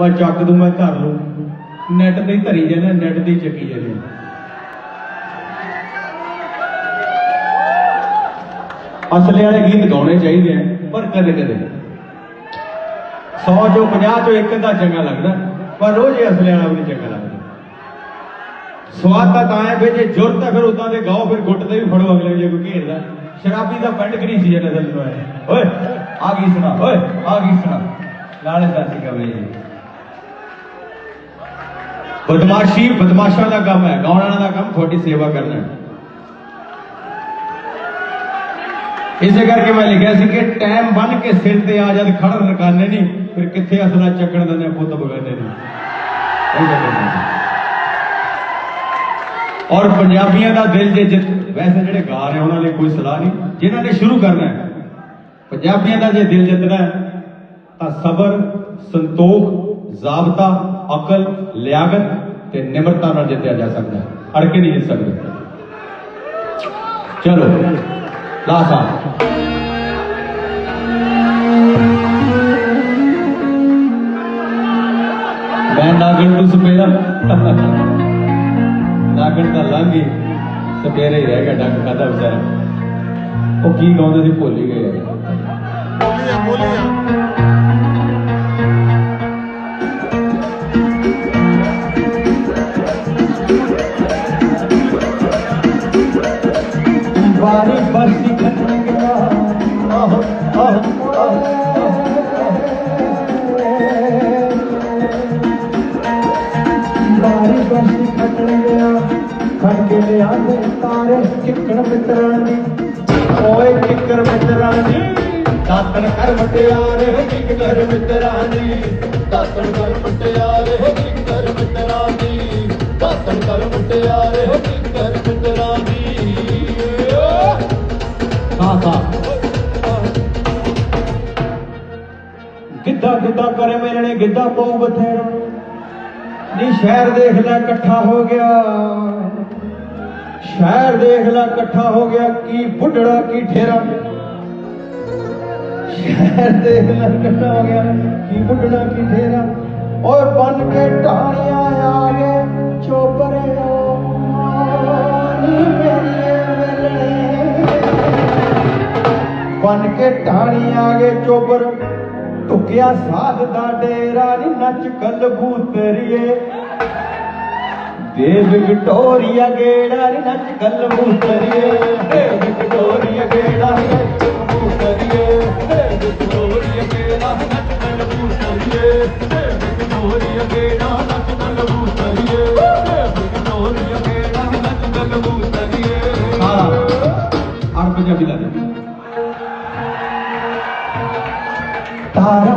ਮੈਂ ਚੱਕ ਦੂੰ, ਮੈਂ ਧਰ ਲੂੰ। ਨੈਟ ਤੇ ਧਰੀ ਜਾਂਦੇ ਨੈਟ ਤੇ ਚੱਕੀ ਜਾਂਦੇ ਅਸਲੇ ਵਾਲੇ ਗੀਤ ਗਾਉਣੇ ਚਾਹੀਦੇ ਆ, ਪਰ ਕਦੇ ਕਦੇ। 100 ਚੋਂ 50 ਚੋਂ ਇੱਕ ਦਾ ਚੰਗਾ ਲੱਗਦਾ, ਪਰ ਰੋਜ਼ ਹੀ ਅਸਲੇ ਵਾਲਾ ਵੀ ਚੰਗਾ ਲੱਗਦਾ। ਸਵਾਦ ਤਾਂ ਤਾਂ ਹੈ ਵੀ ਜੇ ਜੁਰਤ ਹੈ, ਫਿਰ ਉਦਾਂ ਦੇ ਗਾਓ, ਫਿਰ ਗੁੱਟ ਤੇ ਵੀ ਫੜੋ ਅਗਲੇ ਜੇ ਕੋਈ ਘੇਰਦਾ ਸ਼ਰਾਬੀ ਦਾ ਪੈਂਟ ਕਿ ਨਹੀਂ ਸੀ ਜਿਹੜਾ ਨਜ਼ਰ ਨੂੰ ਆਇਆ? ਓਏ, ਆ ਗਈ ਸੁਣਾ, ਓਏ, ਆ ਗਈ ਸੁਣਾ। ਨਾਲੇ ਸਾਥੀ ਕਵੇ ਜੀ। ਬਦਮਾਸ਼ੀ, ਬਦਮਾਸ਼ਾਂ ਦਾ ਕੰਮ ਹੈ, ਗਾਉਣਾ ਦਾ ਕੰਮ ਤੁਹਾਡੀ ਸੇਵਾ ਕਰਨਾ ਹੈ। ਇਸੇ ਕਰਕੇ ਮੈਂ ਲਿਖਿਆ ਸੀ ਕਿ ਟਾਈਮ ਬੰਨ ਕੇ ਸਿਰ ਤੇ ਆ ਜਦ ਖੜ ਰਕਾਨੇ ਨਹੀਂ, ਫਿਰ ਕਿੱਥੇ ਅਸਲਾ ਚੱਕਣ ਦਿੰਦੇ ਪੁੱਤ ਬਗਾਨੇ ਨਹੀਂ ਔਰ ਪੰਜਾਬੀਆਂ ਦਾ ਦਿਲ ਜੇ ਜਿੱਤ, ਵੈਸੇ ਜਿਹੜੇ ਗਾ ਰਹੇ ਉਹਨਾਂ ਲਈ ਕੋਈ ਸਲਾਹ ਨਹੀਂ, ਜਿਨ੍ਹਾਂ ਨੇ ਸ਼ੁਰੂ ਕਰਨਾ ਹੈ, ਪੰਜਾਬੀਆਂ ਦਾ ਜੇ ਦਿਲ ਜਿੱਤਣਾ ਹੈ ਤਾਂ ਸਬਰ, ਸੰਤੋਖ, ਜ਼ਾਬਤਾ, ਅਕਲ ਲਿਆਗਤ ਤੇ ਨਿਮਰਤਾ ਨਾਲ ਜਿੱਤਿਆ ਜਾ ਸਕਦਾ ਹੈ। ਅੜ ਕੇ ਨਹੀਂ ਜਿੱਤ ਸਕਦੇ। ਚਲੋ ਲਾਸਾ ਮੈਂ ਨਾਗਣ ਨੂੰ ਸਪੇਰਾ। ਨਾਗਣ ਤਾਂ ਲੰਘ ਗਈ ਸਪੇਰਾ ਹੀ ਰਹਿ ਗਿਆ, ਡੰਗ ਖਾਦਾ ਵਿਚਾਰਾ। ਉਹ ਕੀ ਗਾਉਂਦੇ ਸੀ, ਭੁੱਲ ਹੀ ਗਏ। ਯਾਰ ਬੋਲੀਆਂ ਬੋਲੀਆਂ। ਮਿੱਤਰਾਂ ਦੀ ਓਏ ਕਿੱਕਰ ਮਿੱਤਰਾਂ ਦੀ ਦਾਤਣ ਕਰ ਮਟਿਆਰੇ ਕਿੱਕਰ ਮਿੱਤਰਾਂ ਦੀ ਦਾਤਣ ਕਰ ਮਟਿਆਰੇ ਹੋ ਕਿੰਕਰ ਮਿੱਤਰਾਂ ਦੀ ਦਾਤਣ ਕਰ ਮਟਿਆਰੇ ਹੋ ਕਿੰਕਰ ਮਿੱਤਰਾਂ ਦੀ ਹਾਂ ਹਾਂ ਗਿੱਧਾ ਗਿੱਧਾ ਕਰੇ ਮੇਰੇ ਨੇ, ਗਿੱਧਾ ਪਊ ਬਥੇਰਾ। ਨੀ ਸ਼ਹਿਰ ਦੇਖ ਲੈ, ਇਕੱਠਾ ਹੋ ਗਿਆ। ਸ਼ਹਿਰ ਦੇਖ ਲੈ ਇਕੱਠਾ ਹੋ ਗਿਆ, ਕੀ ਬੁੱਢੜਾ, ਕੀ ਠੇਰਾ। ਸ਼ਹਿਰ ਦੇਖ ਲੈ ਇਕੱਠਾ ਹੋ ਗਿਆ, ਕੀ ਬੁੱਢੜਾ, ਕੀ ਠੇਰਾ। ਓਏ ਬਨ ਕੇ ਢਾਣੀਆਂ ਆ ਗਏ, ਚੋਪਰੇ ਨੀ ਮੇਰੀਏ ਮਿਲਣੇ ਬਨ ਕੇ ਢਾਣੀ ਆ ਗਏ ਚੋਬਰ ਟੁਕਿਆ ਸਾਧ ਦਾ ਡੇਰਾ ਨੀ, ਨੱਚ ਕਲਬੂਤਰੀਏ ਦੇ ਵਿਕਟੋਰੀਆ ਗੇੜਾ ਨੀ ਨੱਚ ਕਲਬੂਤਰੀਏ ਦੇ ਵਿਕਟੋਰੀਆ ਗੇੜਾ ਨੀ ਨੱਚ ਕਲਬੂਤਰੀਏ ਹੇ ਵਿਕਟੋਰੀਆ ਗੇੜਾ ਨੱਚ ਨਲ ਬੂਤਰੀਏ ਹੇ ਵਿਕਟੋਰੀਆ ਗੇੜਾ ਨੱਚ ਨਲ ਬੂਤਰੀਏ ਹੇ ਵਿਕਟੋਰੀਆ ਗੇੜਾ ਨੱਚ ਨਲ ਬੂਤਰੀਏ ਹਾਂ ਆਰ ਪੰਜਾਬੀ ਲਾ ਦੇ। ਤਾਰਾ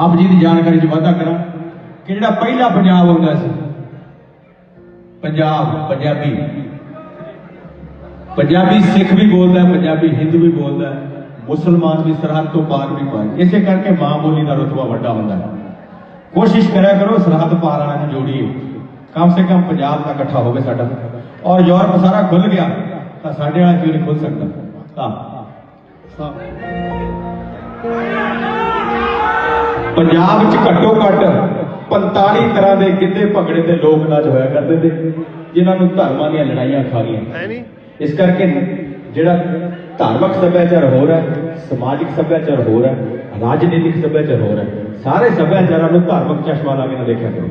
ਆਪ ਜੀ ਦੀ ਜਾਣਕਾਰੀ 'ਚ ਵਾਧਾ ਕਰਾਂ ਕਿ ਜਿਹੜਾ ਪਹਿਲਾ ਪੰਜਾਬ ਹੁੰਦਾ ਸੀ ਪੰਜਾਬ ਪੰਜਾਬੀ। ਪੰਜਾਬੀ ਸਿੱਖ ਵੀ ਬੋਲਦਾ ਹੈ, ਪੰਜਾਬੀ ਹਿੰਦੂ ਵੀ ਬੋਲਦਾ ਹੈ, ਮੁਸਲਮਾਨ ਵੀ ਸਰਹੱਦ ਤੋਂ ਪਾਰ ਵੀ ਪਾਰ। ਇਸੇ ਕਰਕੇ ਮਾਂ ਬੋਲੀ ਦਾ ਰਤਬਾ ਵੱਡਾ ਹੁੰਦਾ ਹੈ। ਕੋਸ਼ਿਸ਼ ਕਰਿਆ ਕਰੋ ਸਰਹੱਦ ਪਾਰ ਵਾਲਿਆਂ ਨੂੰ ਜੋੜੀਏ। ਕਮ ਸੇ ਕਮ ਪੰਜਾਬ ਦਾ ਇਕੱਠਾ ਹੋਵੇ ਸਾਡਾ। ਔਰ ਯੂਰਪ ਸਾਰਾ ਖੁੱਲ ਗਿਆ ਤਾਂ ਸਾਡੇ ਵਾਲਾ ਕਿਉਂ ਨਹੀਂ ਖੁੱਲ ਸਕਦਾ? ਤਾਂ। ਪੰਜਾਬ ਵਿੱਚ ਘੱਟੋ ਘੱਟ 45 ਤਰ੍ਹਾਂ ਦੇ ਗਿੱਧੇ ਭੰਗੜੇ ਤੇ ਲੋਕ ਨਾਚ ਹੋਇਆ ਕਰਦੇ ਤੇ ਜਿਨ੍ਹਾਂ ਨੂੰ ਧਰਮਾਂ ਦੀਆਂ ਲੜਾਈਆਂ ਖਾ ਗਈਆਂ। ਇਸ ਕਰਕੇ ਜਿਹੜਾ ਧਾਰਮਿਕ ਸੱਭਿਆਚਾਰ ਹੋ ਰਿਹਾ ਹੈ, ਸਮਾਜਿਕ ਸੱਭਿਆਚਾਰ ਹੋ ਰਿਹਾ ਹੈ, ਰਾਜਨੀਤਿਕ ਸੱਭਿਆਚਾਰ ਹੋ ਰਿਹਾ ਹੈ। ਸਾਰੇ ਸੱਭਿਆਚਾਰਾਂ ਨੂੰ ਧਾਰਮਿਕ ਚਸ਼ਮਾ ਲਾ ਕੇ ਨਾ ਦੇਖਿਆ ਕਰੋ।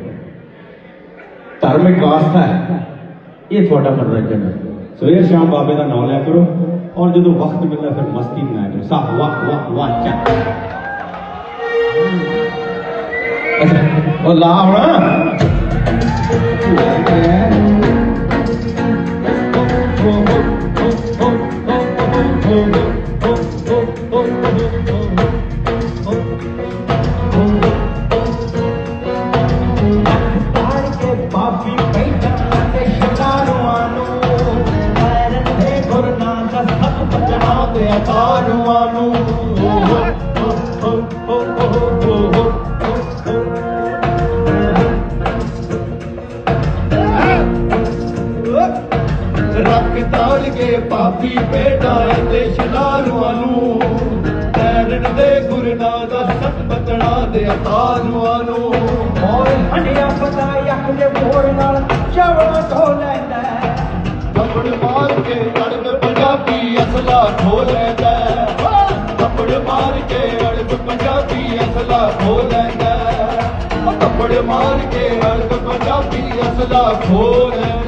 ਧਾਰਮਿਕ ਆਸਥਾ ਹੈ ਇਹ ਤੁਹਾਡਾ ਮਨੋਰੰਜਨ ਹੈ। ਸਵੇਰ ਸ਼ਾਮ ਬਾਬੇ ਦਾ ਨਾਮ ਲਿਆ ਕਰੋ ਔਰ ਜਦੋਂ ਵਕਤ ਮਿਲਦਾ ਫਿਰ ਮਸਤੀ ਮਨਾਇਆ ਕਰੋ। ਸਾਹ ਵਾਹ ਵਾਹ ਵਾਹ ਚੱਕ। ला हुता ਕੇ ਪਾਪੀ ਬੇਟਾ ਅਤੇ ਸ਼ਲਾਰੂਆਂ ਨੂੰ। ਤੈਰਨ ਦੇ ਗੁਰਨਾ ਦਾ ਸਤ ਬਤਣਾ ਦੇ ਅਤਾਨੂਆਂ ਨੂੰ। ਓਏ ਹੰਡਿਆ ਪਤਾ ਯੱਕ ਦੇ ਮੋੜ ਨਾਲ ਚਵਲਾ ਧੋ ਲੈਂਦਾ ਹੈ। ਥੱਪੜ ਮਾਰ ਕੇ ਅੜਬ ਪੰਜਾਬੀ ਅਸਲਾ ਖੋ ਲੈਂਦਾ ਥੱਪੜ ਮਾਰ ਕੇ ਅੜਬ ਪੰਜਾਬੀ ਅਸਲਾ ਖੋ ਲੈਂਦਾ ਥੱਪੜ ਮਾਰ ਕੇ ਅੜਬ ਪੰਜਾਬੀ ਅਸਲਾ ਖੋ ਲੈਂਦਾ